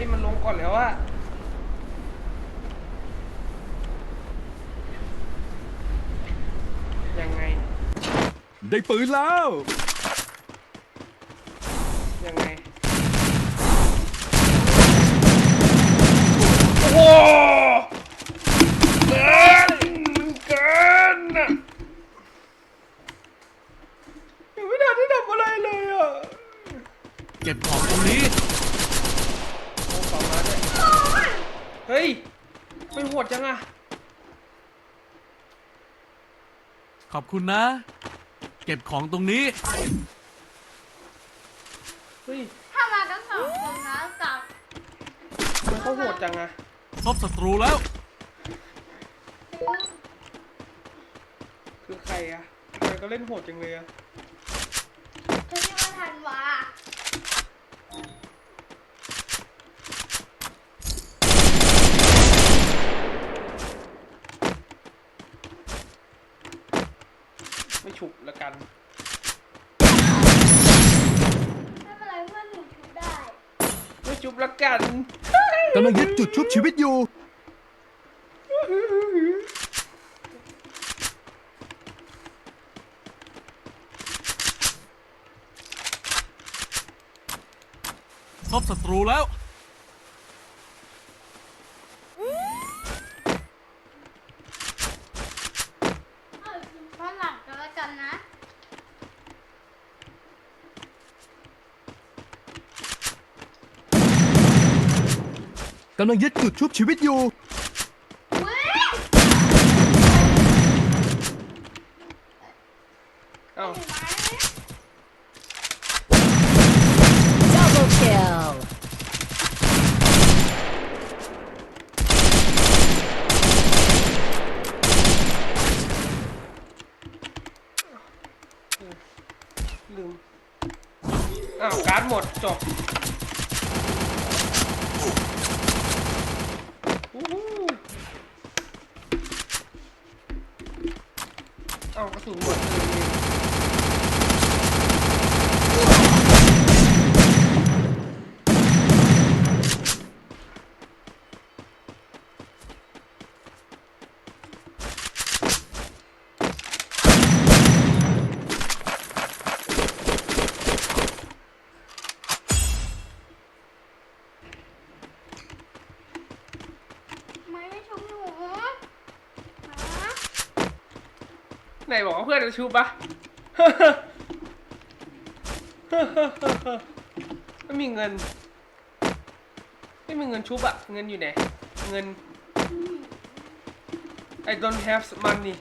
ฮ้ยมันลงก่อนแล้วอะยังไง ได้ปืนแล้ว ยังไง โอ้โหเกินเกินอะยังไม่ทันได้ทำอะไรเลยอะ เก็บของตรงนี้ โอ้ต่อมาด้วยเฮ้ยไม่โหดจังอะ ขอบคุณนะ เก็บของตรงนี้ เฮ้ยถ้ามาทั้งสองคนนะกับทำไมเขาโหดจังอะพบศัตรูแล้ว คือใครอะทำไมก็เล่นโหดจังเลยอะเขาเรียกว่าธันวา ฉุกละกันไม่เป็นไรเพื่อนหนูชุบได้ไม่จุบละกันกำลังยึดจุดชุบชีวิตอยู่ พบศัตรูแล้ว เออข้างหลังกันแล้วกันนะ กำลังยึดจุดชุบชีวิตอยู่เว้ยเอ้า Double kill. ลืมอ้าวการ์ดหมดจบ เอากระสุนหมดเลยไม่ไม่ชุบหนูฮะ ไหนบอกว่าเพื่อนจะชูปะ ไม่มีเงิน ไม่มีเงินชุบอะเงินอยู่ไหน เงิน I don't have money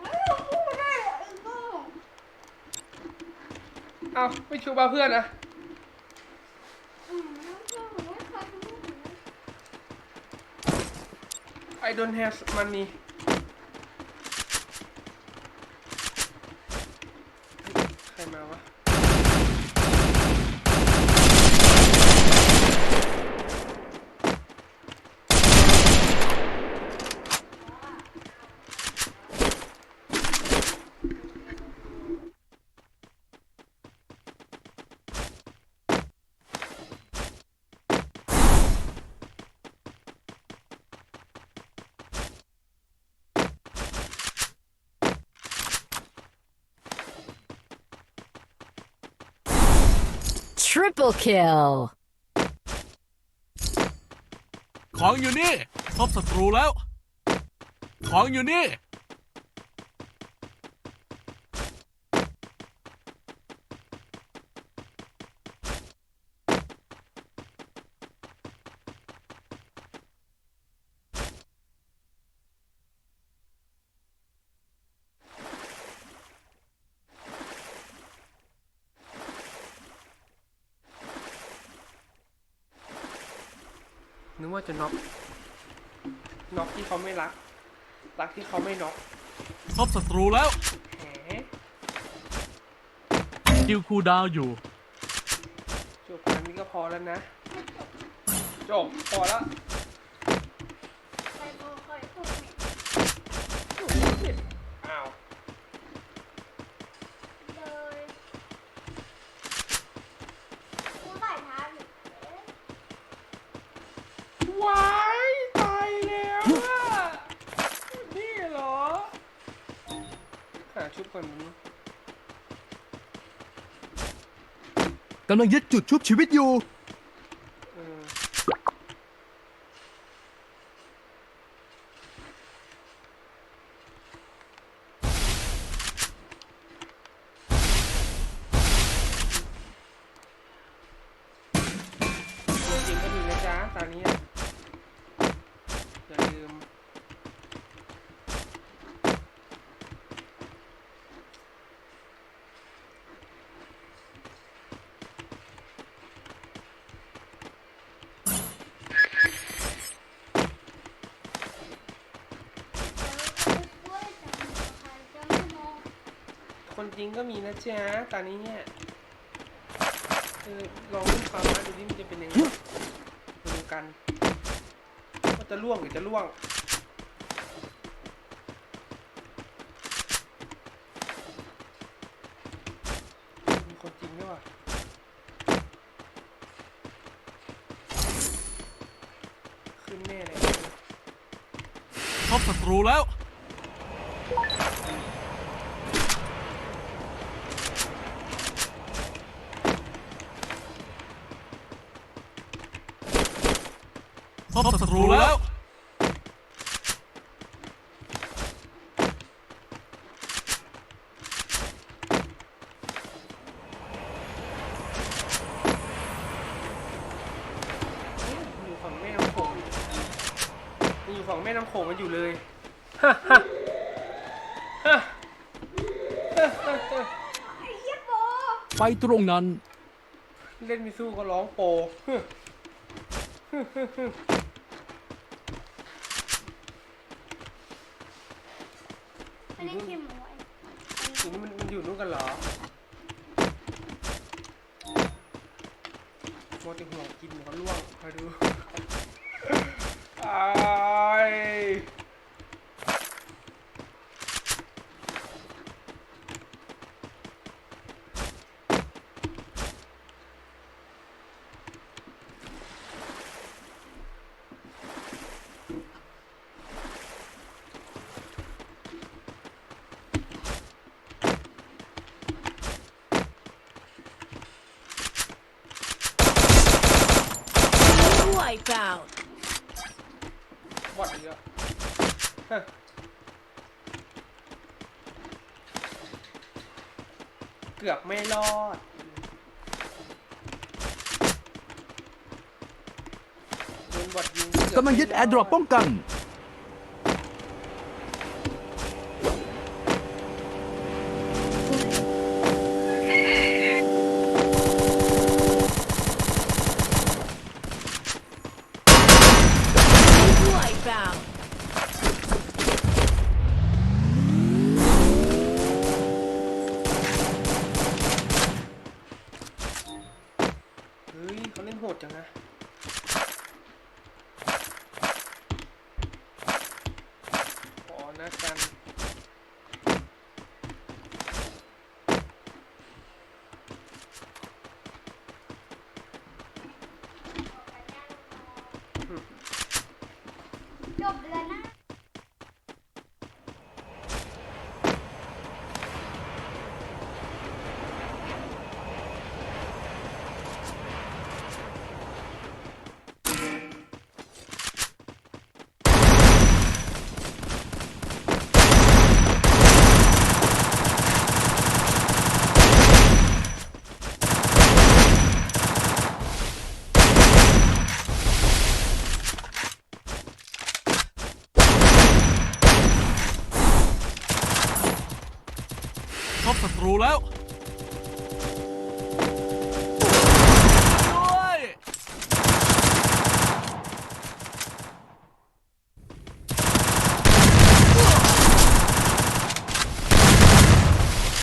ไม่รู้พูดได้เหรอไอ้โง่เอ้าไม่ชูปะเพื่อนอะอืมไม่ใช่หนูไม่เคยชุบหนู I don't have money ใคร มาวะ Triple kill. ของอยู่นี่ พบศัตรูแล้ว ของอยู่นี่ ว่าจะน็อกน็อกที่เขาไม่รัก รักที่เขาไม่น็อกพบศัตรูแล้วแหมคิวคูลดาวน์อยู่ จบอันนี้ก็พอแล้วนะ จบ พอแล้วใครโง่ใครถูกเนี่ยอ้าว คนกำลังยึดจุดชุบชีวิตอยู่ คนจริงก็มีนะจ๊ะตอนนี้เนี่ยเออลองเล่นความรักดูดิมันจะเป็นยังไงมาดูกันว่าจะล่วงหรือจะล่วงมีคนจริงด้วยว่ะขึ้นแน่เลยพบศัตรูแล้ว พบศัตรูแล้วเฮ้ยมันอยู่ฝั่งแม่น้ำโขงมันอยู่ฝั่งแม่น้ำโขงมันอยู่เลยไปตรงนั้น เล่นมิสู้ก็ร้องโปไม่ ได้เค็มหมูไอ้อยู่นี่มันมันอยู่นู่นกันเหรอโมติหัวกินหัวล่วงคอยดูอ้าย บอดเยอะเกือบไม่รอด โดนบอดยิงเอบกำลังยึดแอร์ดรอปป้องกัน จ พบศัตรูแล้ว